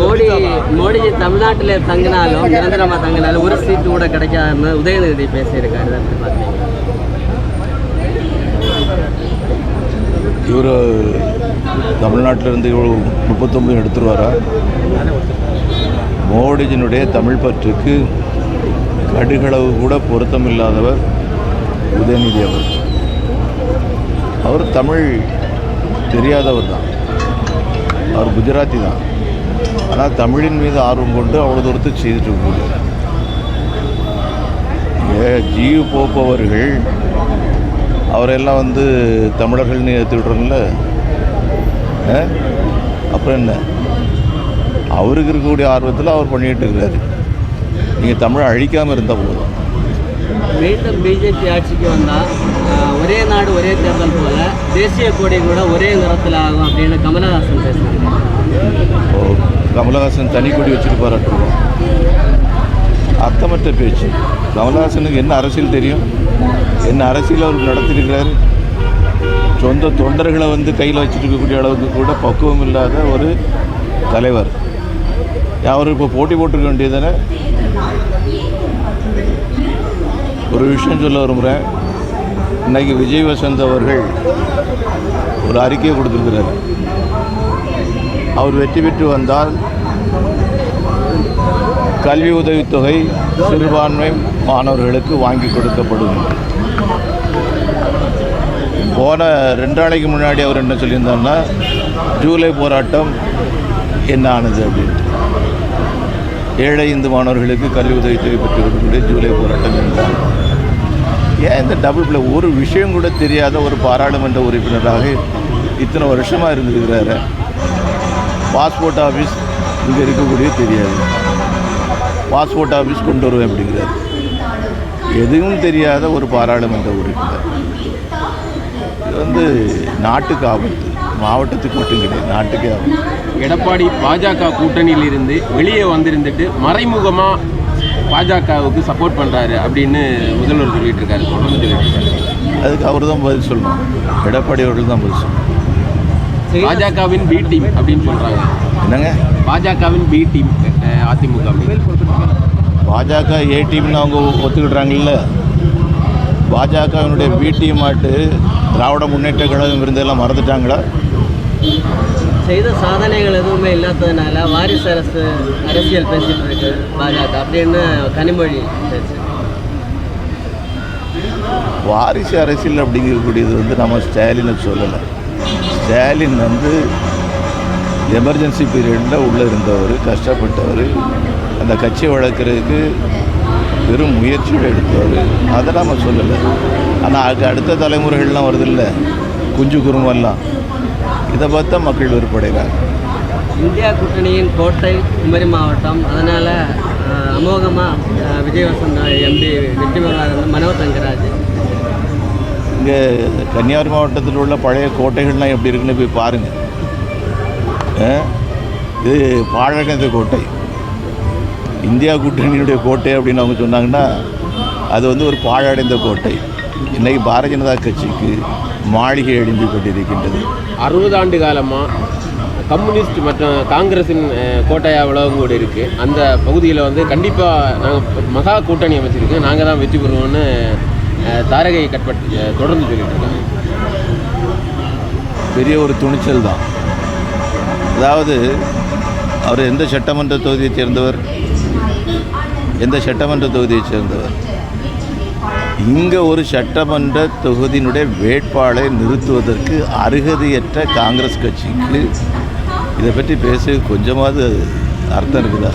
மோடி மோடிஜி தமிழ்நாட்டில் தங்கினாலும் நிரந்தரமாக தங்கினாலும் ஒரு சீட்டு கூட கிடைக்காதுன்னு உதயநிதி பேசியிருக்காரு. இவர் தமிழ்நாட்டிலேருந்து இவ்வளோ முப்பத்தொம்பது எடுத்துருவாரா? மோடிஜினுடைய தமிழ் பற்றுக்கு கடுகளவு கூட பொருத்தமில்லாதவர் உதயநிதி அவர். அவர் தமிழ் தெரியாதவர் தான். அவர் குஜராத்தி தான். ஆனால் தமிழின் மீது ஆர்வம் கொண்டு அவ்வளோ தூரத்துக்கு செய்துட்டு இருக்கக்கூடிய இங்கே ஜியு போப் அவர்கள் அவரெல்லாம் வந்து தமிழர்கள்னு ஏற்றுக்கிட்றோம்ல அப்புறம் என்ன? அவருக்கு இருக்கக்கூடிய ஆர்வத்தில் அவர் பண்ணிகிட்டு இருக்கிறாரு. நீங்கள் தமிழை அழிக்காமல் இருந்தால் போதும். மீண்டும் பிஜேபி ஆட்சிக்கு வந்தால் ஒரே நாடு ஒரே தேர்தல் போல தேசிய கொடி கூட ஒரே நிறத்தில் ஆகும் அப்படின்னு கமலஹாசன் பேசுகிறாங்க கமலஹாசன் தனி கொடி வச்சுட்டு பாராட்டுருவோம் அர்த்தமற்ற பேச்சு. கமலஹாசனுக்கு என்ன அரசியல் தெரியும்? என்ன அரசியல் அவருக்கு நடத்திருக்கிறாரு? சொந்த தொண்டர்களை வந்து கையில் வச்சுட்டு இருக்கக்கூடிய அளவுக்கு கூட பக்குவம் இல்லாத ஒரு தலைவர். அவர் இப்போ போட்டி போட்டிருக்க வேண்டியதானே ஒரு விஷயம் சொல்ல விரும்புகிறேன் இன்னைக்கு விஜய் வசந்த் அவர்கள் ஒரு அறிக்கையை கொடுத்துருக்கிறார். அவர் வெற்றி பெற்று வந்தால் கல்வி உதவித்தொகை சிறுபான்மை மாணவர்களுக்கு வாங்கி கொடுக்கப்படும். போன ரெண்டு நாளைக்கு முன்னாடி அவர் என்ன சொல்லியிருந்தாருன்னா ஜூலை போராட்டம் என்ன ஆனது அப்படின்ட்டு ஏழை இந்து மாணவர்களுக்கு கல்வி உதவித்தொகை பெற்று கொடுக்கக்கூடிய ஜூலை போராட்டம் என்றார் ஏன் இந்த டபுள் பிளே ஒரு விஷயம் கூட தெரியாத ஒரு பாராளுமன்ற உறுப்பினராக இத்தனை வருஷமாக இருந்திருக்கிறாரு. பாஸ்போர்ட் ஆஃபீஸ் இங்கே இருக்கக்கூடிய தெரியாது. பாஸ்போர்ட் ஆஃபீஸ் கொண்டு வருவேன் அப்படிங்கிறார். எதுவும் தெரியாத ஒரு பாராளுமன்ற உறுப்பினர். இது வந்து நாட்டுக்கு ஆபத்து. மாவட்டத்துக்கு மட்டும் கிடையாது நாட்டுக்கே ஆபத்து. எடப்பாடி பாஜக கூட்டணியில் இருந்து வெளியே வந்திருந்துட்டு மறைமுகமா பாஜகவுக்கு சப்போர்ட் பண்றாரு அப்படின்னு முதல்வர் சொல்லிட்டு இருக்காரு. தொடர்ந்து சொல்லிட்டு இருக்காரு. அதுக்கு அவர் தான் பதில் சொல்லணும். எடப்பாடி அவர்கள் தான் பதில் சொல்லணும். பாஜகவின் பி டீம் அப்படின்னு சொல்றாங்க. என்னங்க? பாஜகவின் பி டீம் அதிமுக. பாஜக ஏ டீம்னு அவங்க ஒத்துக்கிடுறாங்கல்ல. பாஜகவினுடைய பி டீம் ஆட்டு திராவிட முன்னேற்ற கழகம் இருந்ததெல்லாம் மறந்துட்டாங்களா? செய்த சாதனைகள் எதுவுமே இல்லாததுனால வாரிசு அரசு அரசியல் பேசிட்டு இருக்கு பாஜக. அப்படின்னு கனிமொழி வாரிசு அரசியல் அப்படிங்கக்கூடியது வந்து நம்ம ஸ்டாலினை சொல்லலை. ஸ்டாலின் வந்து எமர்ஜென்சி பீரியடில் உள்ளே இருந்தவர் கஷ்டப்பட்டவர் அந்த கட்சியை வளர்க்குறதுக்கு பெரும் முயற்சியோடு எடுத்தவர். அதை நம்ம சொல்லலை. ஆனால் அதுக்கு அடுத்த தலைமுறைகள்லாம் வருதில்ல. குஞ்சு குருமெல்லாம். இதை பார்த்தா மக்கள் வெறுப்படைகிறாங்க. இந்தியா கூட்டணியின் கோட்டை குமரி மாவட்டம். அதனால் அமோகமாக விஜயவசந்த எம்பி வெற்றி பெறுவார் மனோ தங்கராஜ் இங்கே கன்னியாகுமரி மாவட்டத்தில் உள்ள பழைய கோட்டைகள்லாம் எப்படி இருக்குன்னு போய் பாருங்கள் இது பாழடைந்த கோட்டை. இந்தியா கூட்டணியினுடைய கோட்டை அப்படின்னு அவங்க சொன்னாங்கன்னா அது வந்து ஒரு பாழடைந்த கோட்டை. இன்றைக்கி பாரதிய ஜனதா கட்சிக்கு மாளிகை எழும்பி கொண்டிருக்கின்றது அறுபது ஆண்டு காலமாக கம்யூனிஸ்ட் மற்றும் காங்கிரஸின் அஹ், கோட்டையா விளவங்கூடு இருக்குது அந்த பகுதியில் வந்து கண்டிப்பாக நாங்கள் மகா கூட்டணி அமைச்சிருக்கு நாங்கள் தான் வெற்றி பெறுவோம்னு தாரகை கட்பட் தொடர்ந்து சொல்லிட்டு இருக்காங்க. பெரிய ஒரு துணிச்சல் தான். அதாவது அவர் எந்த சட்டமன்ற தொகுதியைச் சேர்ந்தவர்? எந்த சட்டமன்ற தொகுதியைச் சேர்ந்தவர்? இங்கே ஒரு சட்டமன்ற தொகுதியினுடைய வேட்பாளரை நிறுத்துவதற்கு அருகதையற்ற காங்கிரஸ் கட்சிக்கு இதை பற்றி பேச கொஞ்சமாவது அர்த்தம் இருக்குதா?